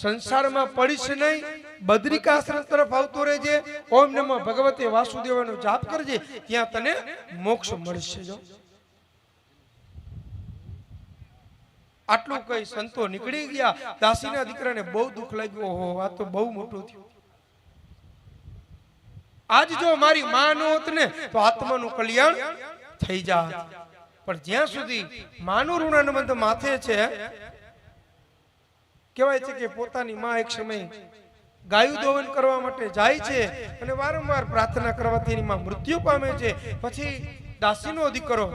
સંસારમાં પડીશ નહીં બદ્રિકાશ્રમ તરફ આવતો રહેજે, ઓમ નમઃ ભગવતે વાસુદેવનો જાપ કરજે, ત્યાં તને મોક્ષ મળશે જો. આટલું કઈ સંતો નીકળી ગયા, દાસીના દીકરાને બહુ દુઃખ લાગ્યું, ઓહો, આ તો બહુ મોટું થયું. આજ જો મારી માં નો હોત ને, તો આત્માનું કલ્યાણ થઈ જાત. પણ જ્યાં સુધી માનું ઋણાનુબંધ માથે છે કહેવાય છે કે પોતાની માં એક સમય ગાયું દોવન કરવા માટે જાય છે અને વારંવાર પ્રાર્થના કરવાથી એની માં મૃત્યુ પામે છે. પછી દાસીનો દીકરો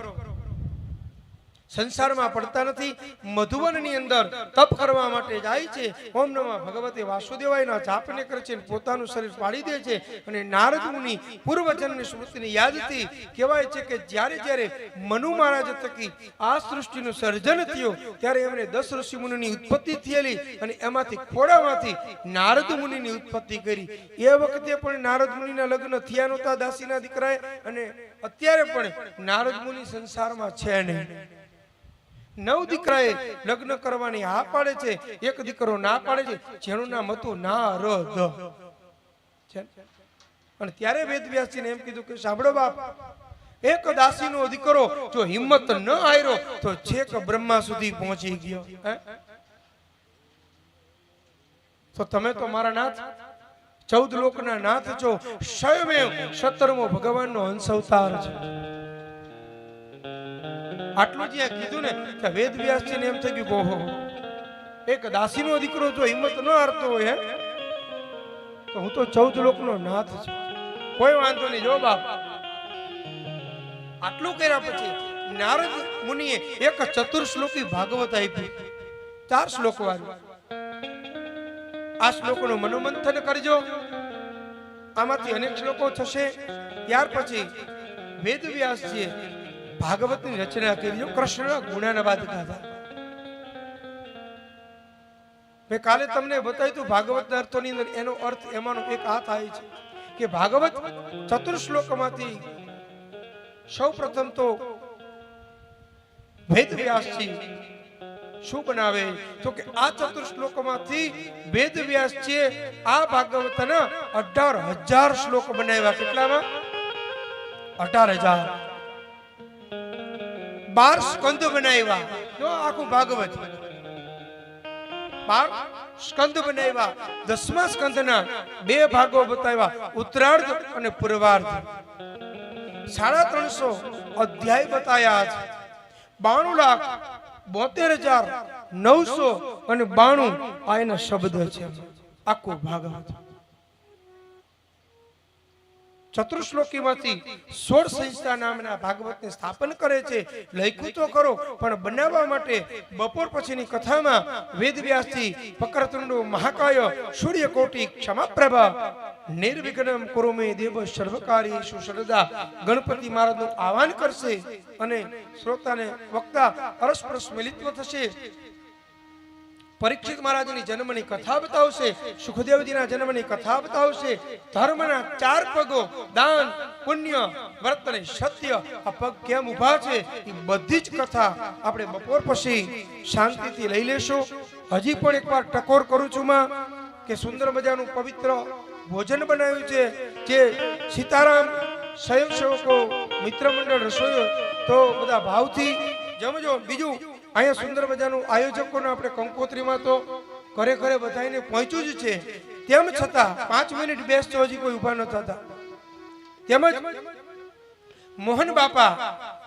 સંસારમાં પડતા નથી, મધુવનની અંદર તપ કરવા માટે જાય છે. ઓમ નમઃ ભગવતે વાસુદેવાયના જાપને કરે છે પોતાનું શરીર પાડી દે છે અને નારદ મુનિ પૂર્વજન્મની સ્મૃતિની યાદથી કહેવાય છે કે જ્યારે જ્યારે મનુ મહારાજ થકી આ સૃષ્ટિનું સર્જન થયું, ત્યારે એમણે દસ ઋષિ મુનિની ઉત્પત્તિ થયેલી અને એમાંથી ખોડામાંથી નારદ મુનિની ઉત્પત્તિ કરી. એ વખતે પણ નારદ મુનિના લગ્ન થયા નહોતા દાસીના દીકરાએ અને અત્યારે પણ નારદ મુનિ સંસારમાં છે નહીં. નવ દીકરાએ લગ્ન કરવાની હા પાડે છે. એક દીકરો ના પાડે છે. જેનું નામ હતું નારદ. છે ને? અને ત્યારે વેદવ્યાસજીને એમ કીધું કે સાંભળો બાપ એક દાસીનો દીકરો જો હિંમત ન આયરો તો છેક બ્રહ્મા સુધી પહોંચી ગયો. તો તમે તો મારા નાથ ચૌદ લોકના નાથ છો. સ્વયમેવ સત્તરમો ભગવાનનો અંશ અવતાર છે. આટલું જે કીધું ને કે વેદ વ્યાસજીને એમ થઈ ગયું. ઓહો. એક દાસીનો દીકરો જો હિંમત ન હારતો હોય તો હું તો ચૌદ લોકનો નાથ છું. કોઈ વાંધો નહીં, જો બાપ. આટલું કર્યા પછી નારદ મુનિએ એક ચતુર શ્લોકી ભાગવત આપી. ચાર શ્લોક વાળું આ શ્લોકોનું મનોમંથન કરજો. આમાંથી અનેક શ્લોકો થશે. ત્યાર પછી વેદ વ્યાસજીએ ભાગવતની રચના કરી જો કૃષ્ણના ગુણાનુવાદ ગાધા મેં કાલે તમને બતાવ્યું હતું ભાગવતના અર્થોની અંદર એનો અર્થ એમાંનો એક આ થાય છે કે ભાગવત ચતુર્શ્લોકમાંથી સૌ પ્રથમ તો વેદ વ્યાસજી શું બનાવે? તો કે આ ચતુર્શ્લોકમાંથી વેદ છે આ ભાગવતના અઢાર હજાર શ્લોક બનાવ્યા. કેટલામાં? અઢાર હજાર. બાર સ્કંદ બનાવ્યા. જો આખું ભાગવત. બાર સ્કંદ બનાવ્યા. દસમા સ્કંદના બે ભાગો બતાવ્યા. ઉત્તરાર્ધ અને પૂર્વાર્ધ. સાડા ત્રણસો અધ્યાય બતાયા છે. બાણું લાખ બોતેર હજાર નવસો અને બાણું આ એના શબ્દ છે. આખું ભાગવત. ચતુર્શ્લોકીમાંથી સોળ સંસ્થા નામના ભાગવતને સ્થાપન કરે છે. લખ્યું તો કરો પણ બનાવવા માટે બપોર પછીની કથામાં વેદવ્યાસથી પકરતુંડો મહાકાય સૂર્યકોટી ક્ષમાપ્રભા. નિર્વિઘ્નમ કુરુમે દેવ સર્વકારી સુશરદા ગણપતિ મહારાજનું આહવાન કરશે અને શ્રોતાને વક્તા પરસ્પર મિલિત્વ થશે. પરીક્ષિત મહારાજની જન્મની કથા બતાવશે, સુખદેવજીના જન્મની કથા બતાવશે, ધર્મના ચાર પગો, દાન, પુણ્ય, વ્રત અને સત્ય, આ પગ કેમ ઊભા છે એ બધી જ કથા આપણે બપોર પછી શાંતિથી લઈ લેશું. હજી પણ એકવાર ટકોર કરું છું માં કે સુંદર મજાનું પવિત્ર ભોજન બનાવ્યું છે, જે સીતારામ સ્વયંસેવકો મિત્ર મંડળ રસોઈ તો બધા ભાવથી જમજો. બીજું અહીંયા સુંદર મજાનું આયોજકોને આપણે કંકોત્રીમાં તો ઘરે ઘરે બધાને પહોંચ્યું જ છે. તેમ છતાં પાંચ મિનિટ બેસતો હજી કોઈ ઊભા ન થતા તેમજ મોહન બાપા,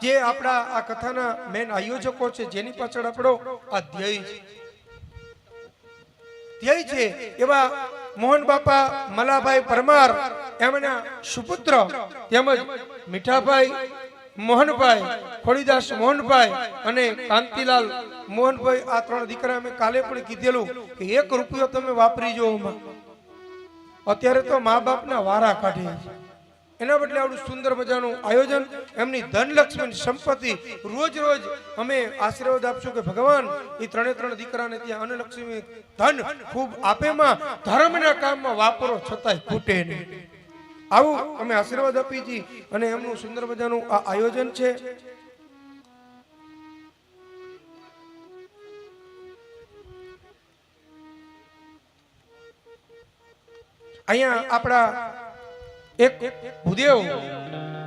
જે આપણા આ કથાના મેન આયોજકો છે, જેની પાછળ આપણો આ ધ્યેય છે. ધ્યેય છે એવા મોહન બાપા, મલાભાઈ પરમાર, એમના સુપુત્ર તેમજ મીઠાભાઈ મોહનભાઈ ખોડીદાસ મોહનભાઈ અને કાંતિલાલ મોહનભાઈ, આ ત્રણ દીકરા અમે કાલે પણ કીધેલું કે એક રૂપિયો તમે વાપરી જો અત્યારે તો મા બાપના વારા કાઢે. એના બદલે આવડું સુંદર મજાનું આયોજન, એમની ધનલક્ષ્મી સંપત્તિ, રોજ રોજ અમે આશીર્વાદ આપશું કે ભગવાન, એ ત્રણે ત્રણ દીકરાને ત્યાં અનલક્ષ્મી ધન ખૂબ આપેમાં ધર્મના કામમાં વાપરો છતાંય ખૂટે નહીં. આવું, અમે આશીર્વાદ આપી છીએ. અને એમનું સુંદર મજાનું આ આયોજન છે. અહીંયા આપણા એક ભૂદેવ,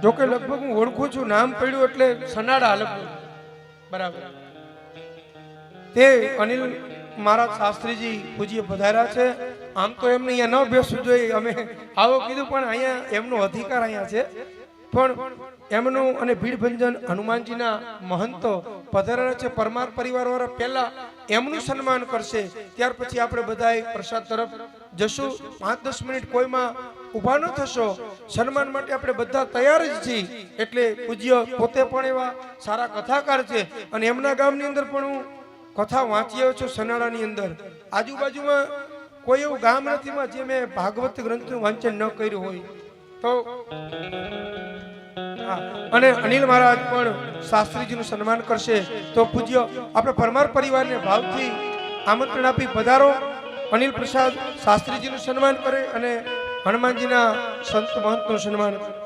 જો કે લગભગ હું ઓળખું છું, નામ પડ્યું એટલે સનાડા લગભગ. બરાબર. તે અનિલ મહારાજ શાસ્ત્રીજી પૂજ્ય પધાર્યા છે. આમ તો એમને અહીંયા ન બેસવું જોઈએ. અમે આવો કીધું, પણ અહીંયા એમનો અધિકાર અહીંયા છે. પણ એમનું અને ભીડભંજન હનુમાનજીના મહંતો પધારેલા છે. પરમાર પરિવાર વાળા પહેલા એમનું સન્માન કરશે. ત્યાર પછી આપણે બધાએ પ્રસાદ તરફ જશું. પાંચ દસ મિનિટ કોઈમાં ઊભા ન થશો. સન્માન માટે આપણે બધા તૈયાર જ છીએ. એટલે પૂજ્ય પોતે પણ એવા સારા કથાકાર છે. અને એમના ગામની અંદર પણ હું કથા વાંચી આવ્યો છું સનાળાની અંદર. આજુબાજુમાં કોઈ એવું ગામ નથી માં જે મેં ભાગવત ગ્રંથનું વાંચન ન કર્યું હોય તો અને અનિલ મહારાજ પણ શાસ્ત્રીજીનું સન્માન કરશે તો પૂજ્ય, આપણે પરમાર પરિવારને ભાવથી આમંત્રણ આપી પધારો અનિલ પ્રસાદ શાસ્ત્રીજીનું સન્માન કરે અને હનુમાનજીના સંત મહંતનું સન્માન કરે.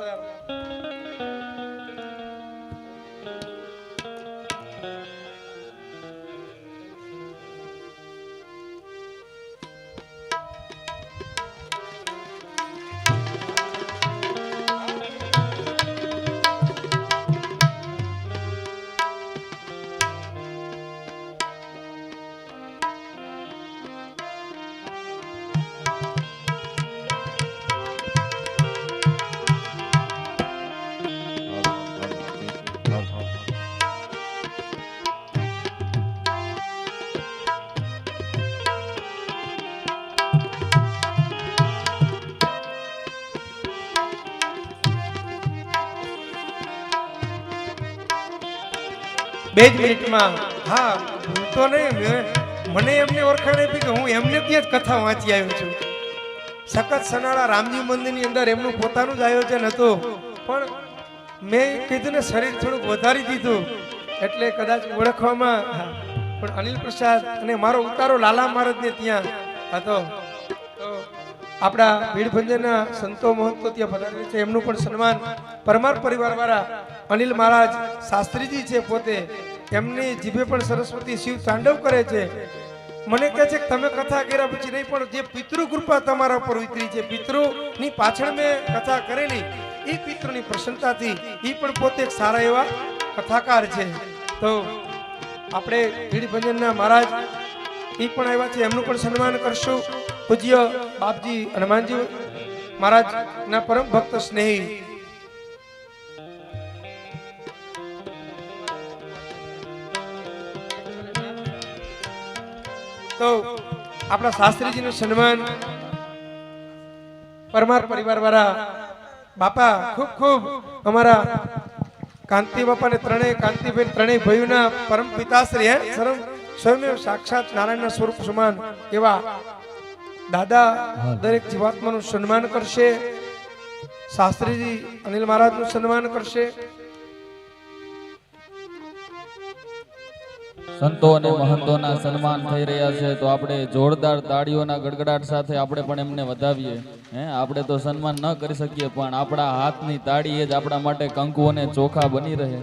બે જ મિનિટમાં. હા, હું તો નહીં મને એમને ઓળખાણ આપી કે હું એમને ત્યાં જ કથા વાંચી આવ્યો છું. સખત સનાળા રામજી મંદિરની અંદર એમનું પોતાનું જ આયોજન હતું. પણ મેં કીધું ને, શરીર થોડુંક વધારી દીધું. એટલે કદાચ ઓળખવામાં. પણ અનિલ પ્રસાદ અને મારો ઉતારો લાલા મહારાજને ત્યાં હતો. તો આપણા ભીડભંજનના સંતો મહંતો ત્યાં પધારે છે. એમનું પણ સન્માન પરમાર પરિવારવાળા અનિલ મહારાજ શાસ્ત્રીજી છે પોતે, એમની જીભે પણ સરસ્વતી શિવ તાંડવ કરે છે. મને કહે છે કે તમે કથા કર્યા પછી નહીં, પણ જે પિતૃ કૃપા તમારા ઉપર ઉતરી છે, પિતૃની પાછળ મેં કથા કરેલી, એ પિતૃની પ્રસન્નતાથી એ પણ પોતે સારા એવા કથાકાર છે. તો આપણે ભીડભંજનના મહારાજ એ પણ આવ્યા છે, એમનું પણ સન્માન કરશું. પૂજ્ય બાપજી હનુમાનજી મહારાજના પરમ ભક્ત સ્નેહી. તો આપણા શાસ્ત્રીજીનું સન્માન પરમાર પરિવાર વાળા બાપા ખૂબ ખૂબ અમારા કાંતિ બાપા ને ત્રણેય, કાંતિબેન ત્રણેય ભાઈઓના પરમ પિતાશ્રી, હે? સરમ સ્વયં સાક્ષાત નારાયણના સ્વરૂપ સમાન એવા દાદા દરેક જીવાત્માનું સન્માન કરશે, શાસ્ત્રીજી અનિલ મહારાજનું સન્માન કરશે સંતો અને મહંતોના સન્માન થઈ રહ્યા છે, તો આપણે જોરદાર તાળીઓના ગડગડાટ સાથે આપણે પણ એમને વધાવીએ. હે, આપણે તો સન્માન ન કરી શકીએ, પણ આપણા હાથની તાળી એ જ આપણા માટે કંકુ અને ચોખા બની રહે.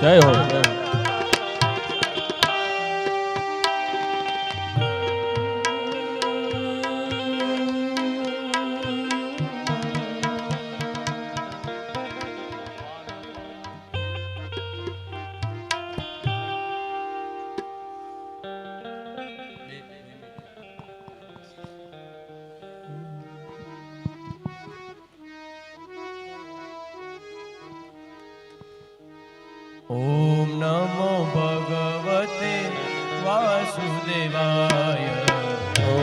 જય હો ॐ नमो भगवते वासुदेवाय ॐ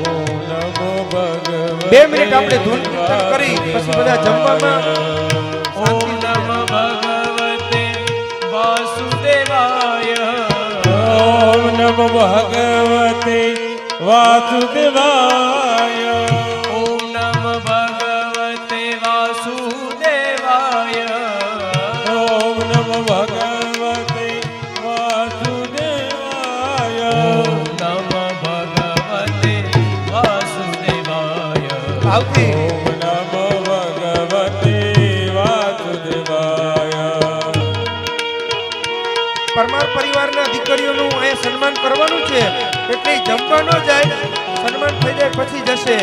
नमो भगवते બે મિનિટ આપણે ધૂન કીર્તન કરી પછી બધા જમવામાં ॐ नमो भगवते वासुदेवाय ॐ नमो भगवते वासुदेवाय પરમાર પરિવારના દીકરીઓનું અહીંયા સન્માન કરવાનું છે. એટલે જમવા જાય, સન્માન થઈ જાય પછી જશે.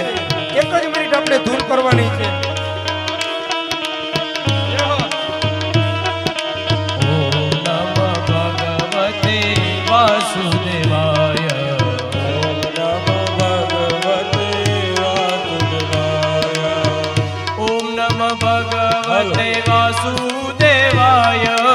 એક જ મિનિટ આપણે ધૂન કરવાની છે. વાસુદેવાય ઓમ નમો ભગવતે વાસુદેવાય ઓમ નમઃ ભગવતે વાસુદેવાય.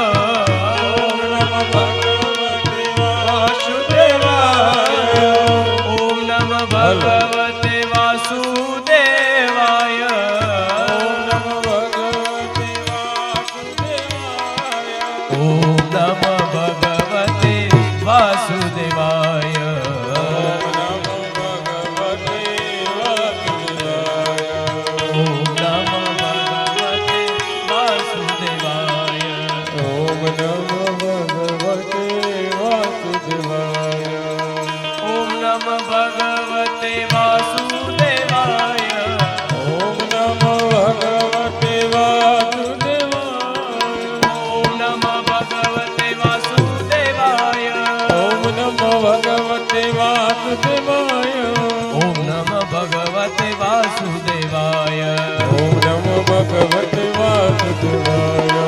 વાસુદેવાય ઓમ નમઃ ભગવતે વાસુદેવાય. ઓમ નમો ભગવતે વાસુદેવાય.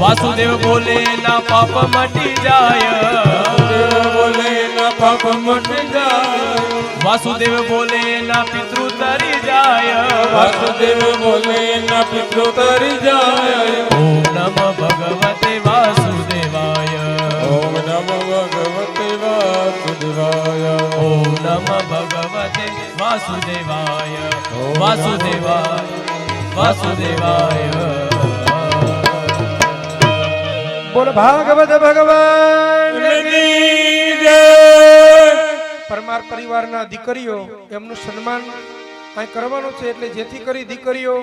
વાસુદેવ બોલે ના પાપ મટી જાય. બોલે ના પાપ મટી જાય. વાસુદેવ બોલે ના પિતૃ તરી જાય. વાસુદેવ બોલે ના પિતૃ તરી જાય. ઓમ નમ ભગવતે વાસુદેવાય. વાસુદેવાય વાસુદેવાય વાસુદેવાય બોલ ભાગવત ભગવાન પરમાર પરિવારના દીકરીઓ એમનું સન્માન અહીં કરવાનું છે એટલે જેથી કરી દીકરીઓ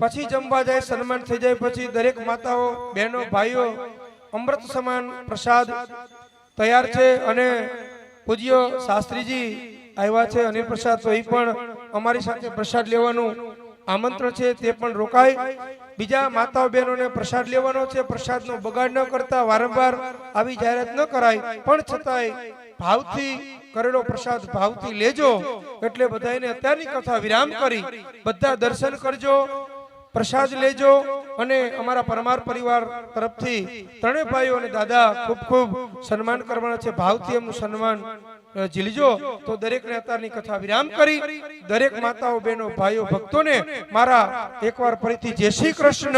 પછી જમવા જાય સન્માન થઈ જાય પછી દરેક માતાઓ બહેનો ભાઈઓ અમૃત સમાન પ્રસાદ તૈયાર છે અને પૂજ્ય શાસ્ત્રીજી આવ્યા છે અનિલ પ્રસાદ, તો એ પણ અમારી સાથે પ્રસાદ લેવાનું આમંત્રણ છે, તે પણ રોકાય. બીજા માતાઓ બહેનોને પ્રસાદ લેવાનો છે, પ્રસાદનો બગાડ ન કરતા વારંવાર આવી જાહેરાત ન કરાય. પણ છતાંય ભાવથી કરેલો પ્રસાદ ભાવથી લેજો, એટલે બધાને અત્યારની કથા વિરામ કરી. બધા દર્શન કરજો, પ્રસાદ લેજો અને અમારા પરમાર પરિવાર તરફથી ત્રણેય ભાઈઓ અને દાદા ખૂબ ખૂબ સન્માન કરવાના છે. ભાવથી એમનું સન્માન ઝીલજો તો દરેક નેતાની કથા વિરામ કરી. દરેક માતાઓ, બહેનો, ભાઈઓ, ભક્તોને મારા એકવાર ફરીથી જય શ્રી કૃષ્ણ.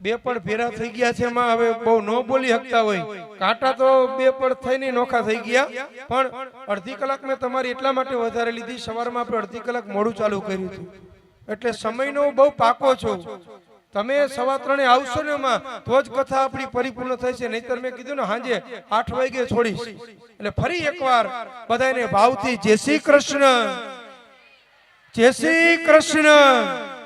બે પણ ભેરા થઈ ગયા છે એમાં. હવે બહુ ન બોલી શકતા હોય. કાંટા તો બે પણ થઈને નોખા થઈ ગયા. પણ અડધી કલાક મેં તમારી એટલા માટે વધારે લીધી. સવારમાં આપણે અડધી કલાક મોડું ચાલુ કર્યું હતું. એટલે સમયનો બહુ પાકો છો. તમે સવા ત્રણે આવશો ને એમાં તો જ કથા આપણી પરિપૂર્ણ થઈ છે નહીતર મેં કીધું ને સાંજે આઠ વાગે છોડીશ. એટલે ફરી એકવાર બધાને ભાવથી જય શ્રી કૃષ્ણ. જય શ્રી કૃષ્ણ.